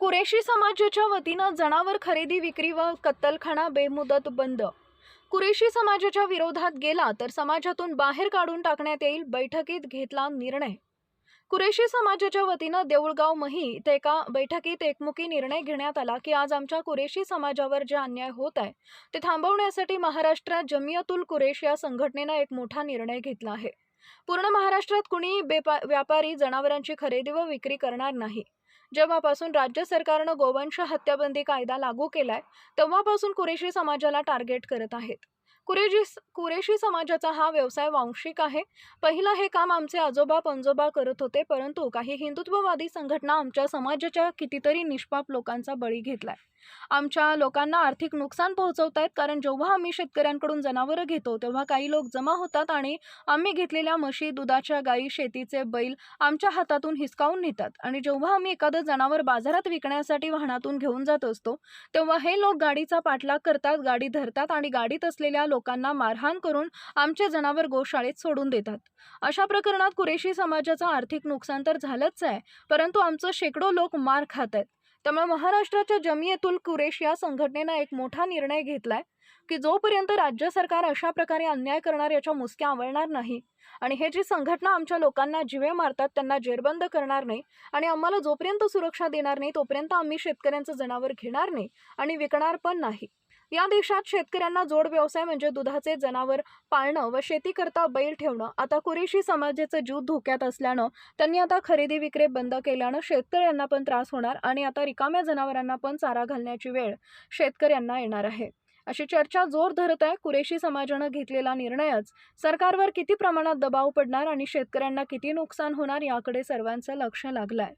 कुरेशी समाजाच्या वतीनं जनावर खरेदी विक्री व कत्तलखाना बेमुदत बंद. कुरेशी समाजाच्या विरोधात गेला तर समाजातून बाहेर काढून टाकण्यात येईल बैठकीत घेतला निर्णय. कुरेशी समाजाच्या वतीनं देऊळगाव मही ते एका बैठकीत एकमुखी निर्णय घेण्यात आला की आज आमच्या कुरेशी समाजावर जे अन्याय होत आहे ते थांबवण्यासाठी महाराष्ट्रात जमियतुल कुरेश या संघटनेनं एक मोठा निर्णय घेतला आहे. पूर्ण महाराष्ट्रात कुणीही बेपा व्यापारी जनावरांची खरेदी व विक्री करणार नाही. जेव्हापासून राज्य सरकारनं गोवंश हत्याबंदी कायदा लागू केलाय तेव्हापासून कुरेशी समाजाला टार्गेट करत आहेत. कुरेजी कुरेशी समाजाचा हा व्यवसाय वांशिक आहे. पहिलं हे काम आमचे आजोबा पणजोबा करत होते परंतु काही हिंदुत्ववादी संघटना आमच्या समाजाच्या कितीतरी निष्पाप लोकांचा बळी घेतलाय. आमच्या लोकांना आर्थिक नुकसान पोहोचवत आहेत कारण जेव्हा आम्ही शेतकऱ्यांकडून जनावरं घेतो तेव्हा काही लोक जमा होतात आणि आम्ही घेतलेल्या म्हशी दुधाच्या गायी शेतीचे बैल आमच्या हातातून हिसकावून नेतात. आणि जेव्हा आम्ही एखादं जनावर बाजारात विकण्यासाठी वाहनातून घेऊन जात असतो तेव्हा हे लोक गाडीचा पाठलाग करतात गाडी धरतात आणि गाडीत असलेल्या लोक लोकांना मारहाण करून आमचे जनावर गोशाळेत सोडून देतात. अशा प्रकरणात कुरेशी समाजाचं आर्थिक नुकसान तर झालंच आहे परंतु आमचं शेकडो लोक मार खात आहेत. त्यामुळे महाराष्ट्राच्या जमियतुल कुरेश या संघटनेनं एक मोठा निर्णय घेतलाय की जोपर्यंत राज्य सरकार अशा प्रकारे अन्याय करणार याच्या मुसक्या आवळणार नाही आणि हे जी संघटना आमच्या लोकांना जिवे मारतात त्यांना जेरबंद करणार नाही आणि आम्हाला जोपर्यंत सुरक्षा देणार नाही तोपर्यंत आम्ही शेतकऱ्यांचं जनावर घेणार नाही आणि विकणार पण नाही. या देशात शेतकऱ्यांना जोड व्यवसाय म्हणजे दुधाचे जनावर पाळणं व शेतीकरता बैल ठेवणं. आता कुरेशी समाजाचं जीव धोक्यात असल्यानं त्यांनी आता खरेदी विक्री बंद केल्यानं शेतकऱ्यांना पण त्रास होणार आणि आता रिकाम्या जनावरांना पण चारा घालण्याची वेळ शेतकऱ्यांना येणार आहे. अशी चर्चा जोर धरत आहे कुरेशी समाजानं घेतलेला निर्णयच. सरकारवर किती प्रमाणात दबाव पडणार आणि शेतकऱ्यांना किती नुकसान होणार याकडे सर्वांचं लक्ष लागलंय.